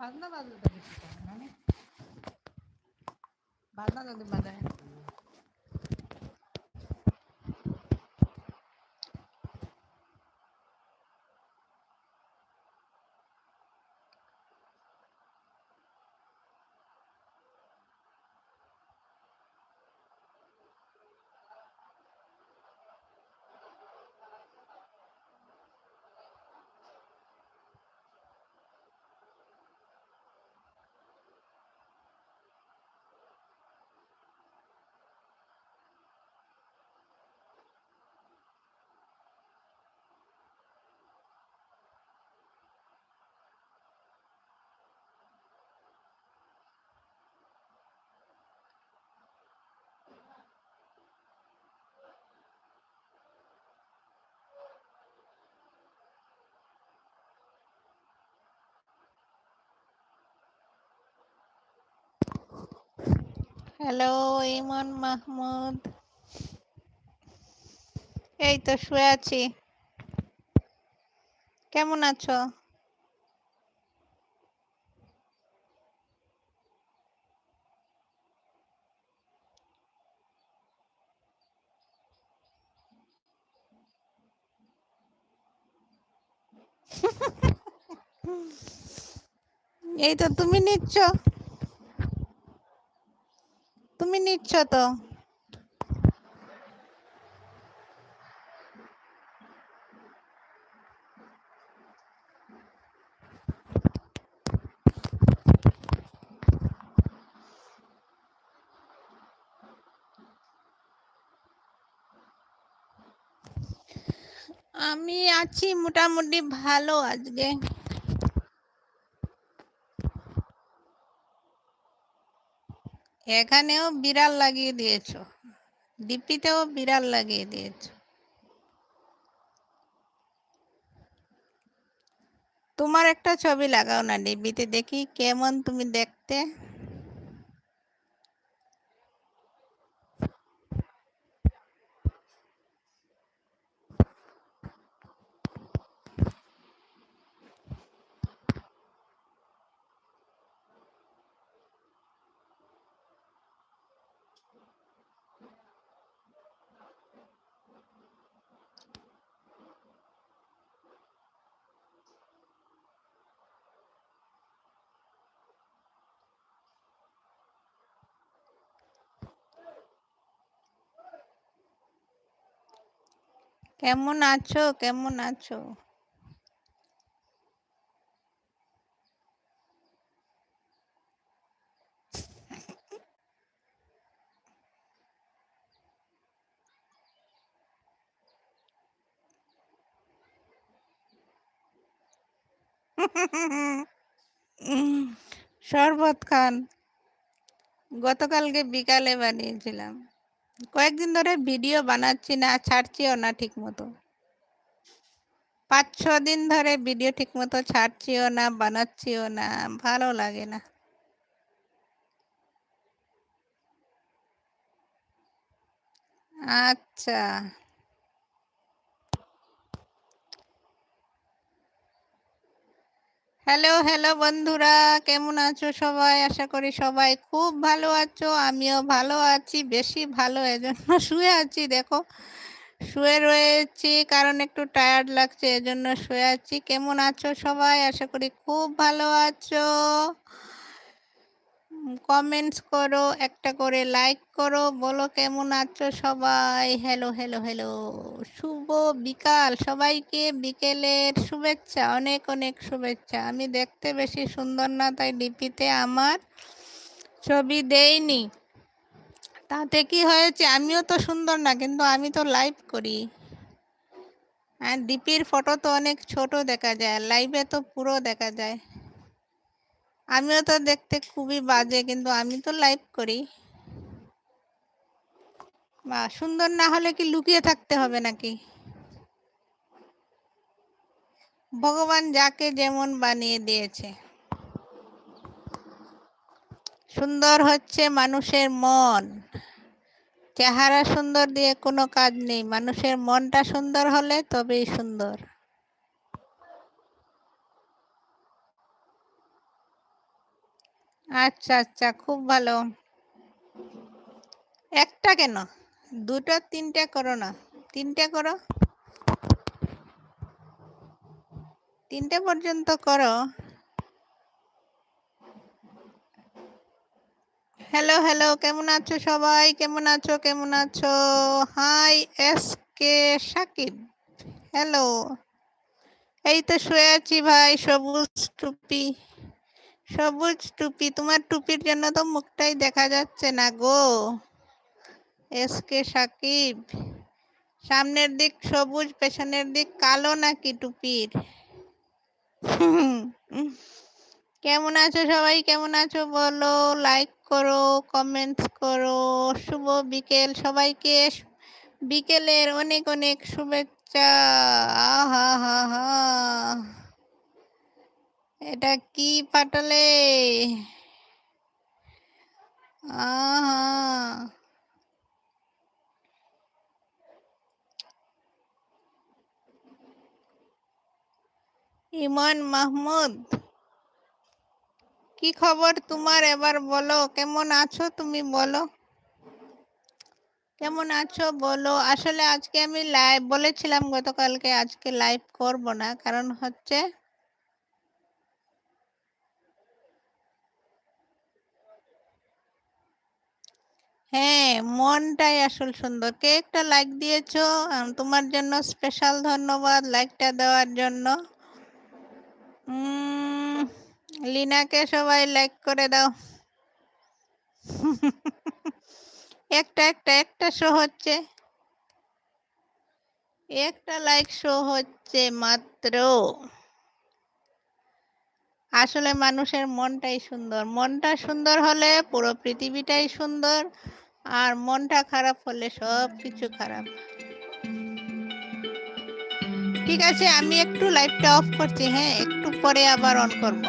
বাজনা বাজলে তো বেশি টাকা না হ্যালো ইমন মাহমুদ। এই তো শুয়ে আছি। কেমন আছো? এই তো তুমি নিচ্ছ? তুমি নিচ্ছ তো। আমি আছি মোটামুটি ভালো আজকে। এখানেও বিড়াল লাগিয়ে দিয়েছ। ডিপিতেও বিড়াল লাগিয়ে দিয়েছ। তোমার একটা ছবি লাগাও না ডিপিতে দেখি কেমন তুমি দেখতে। কেমন আছো? কেমন আছো? শরবত খান। গতকালকে বিকালে বানিয়েছিলাম। কয়েকদিন ধরে ভিডিও বানাচ্ছি না, ছাড়ছিও না ঠিক মতো পাঁচ ছ দিন ধরে ভিডিও ঠিক মতো ছাড়ছিও না, বানাচ্ছিও না, ভালো লাগে না। আচ্ছা। হ্যালো হ্যালো বন্ধুরা, কেমন আছো সবাই? আশা করি সবাই খুব ভালো আছো, আমিও ভালো আছি, বেশি ভালো এজন্য শুয়ে আছি, দেখো। শুয়ে রয়েছি, কারণ একটু টায়ার্ড লাগছে, এজন্য শুয়ে আছি। কেমন আছো সবাই? আশা করি খুব ভালো আছো। কমেন্টস করো, একটা করে লাইক করো, বলো কেমন আছো সবাই? হ্যালো হ্যালো হ্যালো শুভ বিকাল সবাইকে, বিকেলের শুভেচ্ছা, অনেক অনেক শুভেচ্ছা। আমি দেখতে বেশি সুন্দর না, তাই ডিপিতে আমার ছবি দেইনি। তাতে কি হয়েছে? আমিও তো সুন্দর না, কিন্তু আমি তো লাইভ করি। আর ডিপির ফটো তো অনেক ছোট দেখা যায় লাইভে তো পুরো দেখা যায়। আমিও তো দেখতে খুবই বাজে, কিন্তু আমি তো লাইভ করি। বা, সুন্দর না হলে কি লুকিয়ে থাকতে হবে নাকি? ভগবান যাকে যেমন বানিয়ে দিয়েছে। সুন্দর হচ্ছে মানুষের মন। চেহারা সুন্দর দিয়ে কোনো কাজ নেই। মানুষের মনটা সুন্দর হলে তবেই সুন্দর। আচ্ছা আচ্ছা খুব ভালো। একটা কেন? দুটো, তিনটে করো না। তিনটে করো। তিনটে পর্যন্ত করো। হ্যালো হ্যালো কেমন আছো সবাই? কেমন আছো? কেমন আছো? Hi S K Sakib hello এই তো শুয়ে আছি ভাই, সবুজ টুপি। সবুজ টুপি, তোমার টুপির জন্য তো মুখটাই দেখা যাচ্ছে না গো। এস কে সাকিব, সামনের দিক সবুজ, পেছনের দিক কালো নাকি টুপির? কেমন আছো সবাই? কেমন আছো বলো? লাইক করো কমেন্টস করো। শুভ বিকেল সবাইকে। বিকেলের অনেক অনেক শুভেচ্ছা। আহা, হা হা। এটা কি আহা। ইমন মাহমুদ, কি খবর তোমার? এবার বলো, কেমন আছো তুমি বলো। কেমন আছো বলো। আসলে আজকে আমি লাইভ বলেছিলাম গতকালকে, আজকে লাইভ করব না, কারণ হচ্ছে হ্যাঁ মনটাই আসল সুন্দর। কে একটা লাইক দিয়েছ? তোমার জন্য স্পেশাল ধন্যবাদ লাইকটা দেওয়ার জন্য। লিনাকে সবাই লাইক করে দাও। একটা একটা একটা শো হচ্ছে। একটা লাইক শো হচ্ছে মাত্র। আসলে মানুষের মনটাই সুন্দর। মনটা সুন্দর হলে পুরো পৃথিবীটাই সুন্দর, আর মনটা খারাপ হলে সব কিছু খারাপ। ঠিক আছে, আমি একটু লাইভটা অফ করছি হ্যাঁ? একটু পরে আবার অন করব।